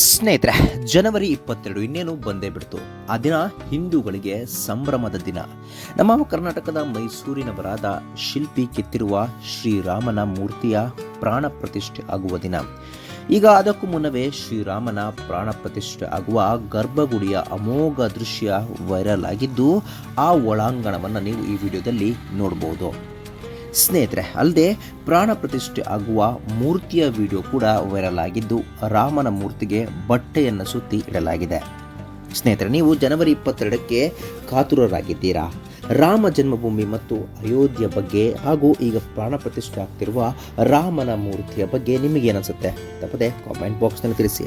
ಸ್ನೇಹಿತರೆ, ಜನವರಿ ಇಪ್ಪತ್ತೆರಡು ಇನ್ನೇನು ಬಂದೇ ಬಿಡ್ತು. ಆ ದಿನ ಹಿಂದೂಗಳಿಗೆ ಸಂಭ್ರಮದ ದಿನ. ನಮ್ಮ ಕರ್ನಾಟಕದ ಮೈಸೂರಿನವರಾದ ಶಿಲ್ಪಿ ಕೆತ್ತಿರುವ ಶ್ರೀರಾಮನ ಮೂರ್ತಿಯ ಪ್ರಾಣ ಪ್ರತಿಷ್ಠೆ ಆಗುವ ದಿನ. ಈಗ ಅದಕ್ಕೂ ಮುನ್ನವೇ ಶ್ರೀರಾಮನ ಪ್ರಾಣ ಪ್ರತಿಷ್ಠೆ ಆಗುವ ಗರ್ಭಗುಡಿಯ ಅಮೋಘ ದೃಶ್ಯ ವೈರಲ್ ಆಗಿದ್ದು, ಆ ಒಳಾಂಗಣವನ್ನು ನೀವು ಈ ವಿಡಿಯೋದಲ್ಲಿ ನೋಡಬಹುದು ಸ್ನೇಹಿತರೆ, ಅಲ್ಲದೆ ಪ್ರಾಣ ಪ್ರತಿಷ್ಠೆ ಆಗುವ ಮೂರ್ತಿಯ ವಿಡಿಯೋ ಕೂಡ ವೈರಲ್ ಆಗಿದ್ದು ರಾಮನ ಮೂರ್ತಿಗೆ ಬಟ್ಟೆಯನ್ನು ಸುತ್ತಿ ಇಡಲಾಗಿದೆ. ಸ್ನೇಹಿತರೆ, ನೀವು ಜನವರಿ ಇಪ್ಪತ್ತೆರಡಕ್ಕೆ ಕಾತುರರಾಗಿದ್ದೀರಾ? ರಾಮ ಜನ್ಮಭೂಮಿ ಮತ್ತು ಅಯೋಧ್ಯೆ ಬಗ್ಗೆ ಹಾಗೂ ಈಗ ಪ್ರಾಣ ಪ್ರತಿಷ್ಠೆ ಆಗ್ತಿರುವ ರಾಮನ ಮೂರ್ತಿಯ ಬಗ್ಗೆ ನಿಮಗೇನಿಸುತ್ತೆ ತಪ್ಪದೆ ಕಾಮೆಂಟ್ ಬಾಕ್ಸ್ನಲ್ಲಿ ತಿಳಿಸಿ.